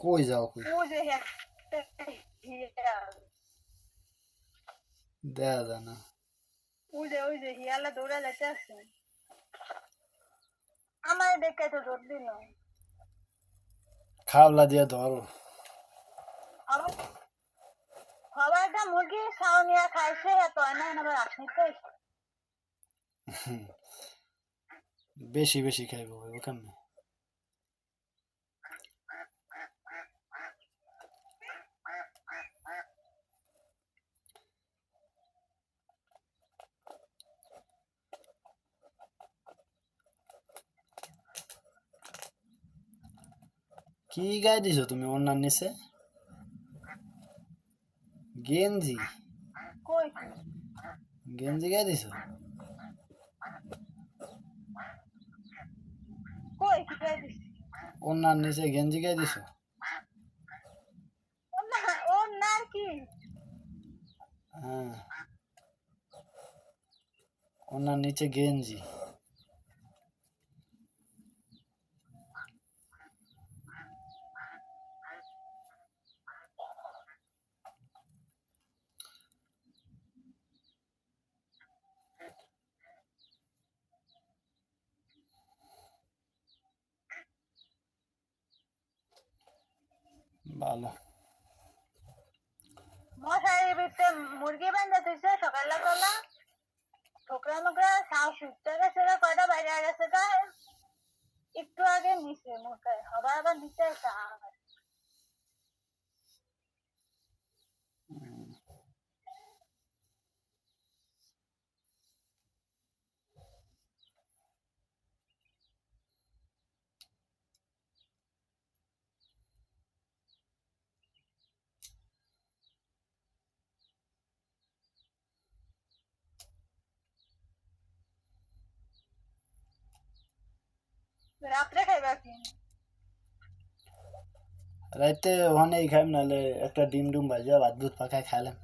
কই যাও কই ওই যে একটা দেখা যায় না ওই যে ওই যে হিয়ালা দৌড়া যেতে আছে আমার দেখে তো দৌড় দিল খাবলা দিয়ে ধরো আবার মুরগি ছাউনিয়া খাইছে এত না আবার আসনি তো বেশি বেশি খাইব ওখানে কি গায়ে দিছো তুমি অন্যার নিচে? গেঞ্জি। গেঞ্জি গায়ে দিছো? অন্যার নিচে গেঞ্জি গায়ে দিছো? হ্যাঁ। ওনার নিচে গেঞ্জি। ভালো মশারির ভিতরে মুরগি বান্ধা দিছে সকালে কলা ঠোকরা মোকরা সাউ উঠতে গেছে কয়টা বাইরে গেছে একটু আগে নিচে মুখে হবার আবার নিচে সাহস রাত্রে খাইবা কি? রাইতে ওখানেই খাইম নাহলে একটা ডিম ডুম ভাজা ভাত ভুত পাকায় খাইলাম।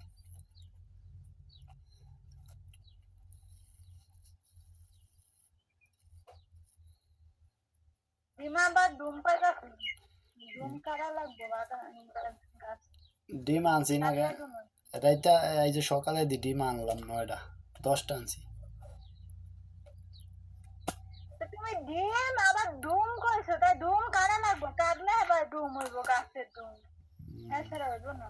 ডিমা আনছি না রাইতে এই যে সকালে দি ডিম আনলাম নয়টা দশটা আনছি। তুমি ডিম তাই ডুম কারা লাগবে কাটলে আবার ডুম হইব গাছের ডুম হ্যাঁ ছাড়া হইব না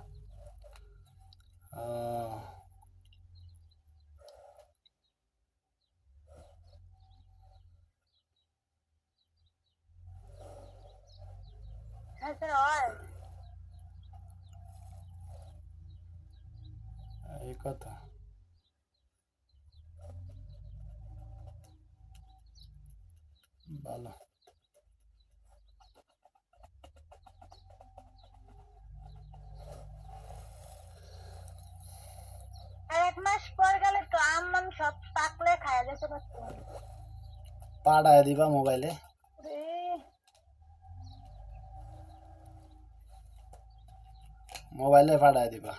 এই কথা। ভালো। মাস পর গেলে তো আম আম সব পাকলে খাওয়া যেতে পারতো। পাড়ায় দিবা মোবাইলে? মোবাইলে পাড়ায় দিবা।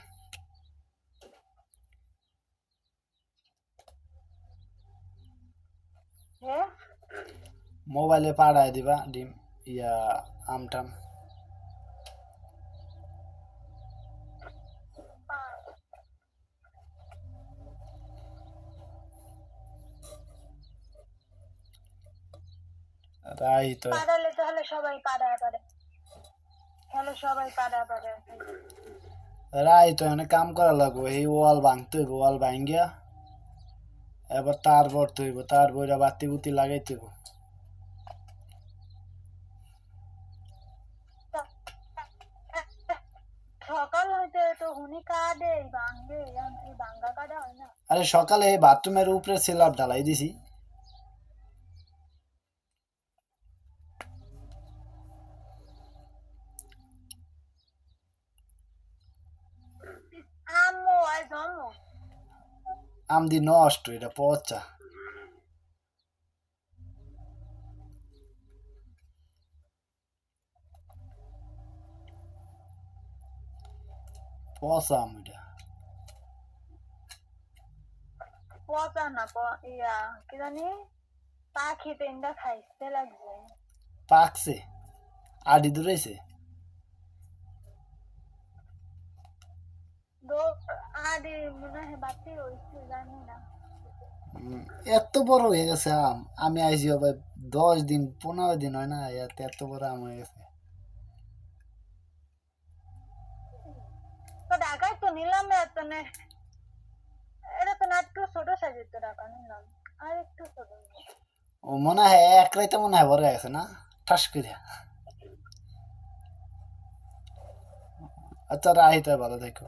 মোবাইলে পাড়ায় দিবা ডিম ইয়া আমটাম রাই তো। পাড়ালে তাহলে সবাই পারে তাহলে সবাই পারে রাই তো কাম করা লাগবো। এই ওয়াল ভাঙতে হইব ওয়াল ভাঙ্গিয়া এবার তার ভরতে হইব তার বইরা বাতি বুতি লাগাইতে হইব। আরে সকালে বাথরুমের উপরে সেলার ঢালাই দিছি। আম দি নষ্ট এটা পচা পচা আম এটা পচা না ইয়া কি জানি পা খেতে ইন্দা খাইতে লাগছে পাকছে আডি দূরেছে দো মনে হয় এত বড় হয়ে গেছে আম। আমি আইছি আবার দশ দিন পনেরো দিন হয় না এত এত বড় আম হয়ে গেছে। ঢাকায় তো নিলাম এত নে। এটা তো না একটু ছোট সাইজের তো ঢাকা নিলাম। আর একটু ছোট। ও মনে হয় এক রাইতে মনে হয় বড় গেছে না? ঠাস করে আচ্ছা রাহিত ভালো থেকো।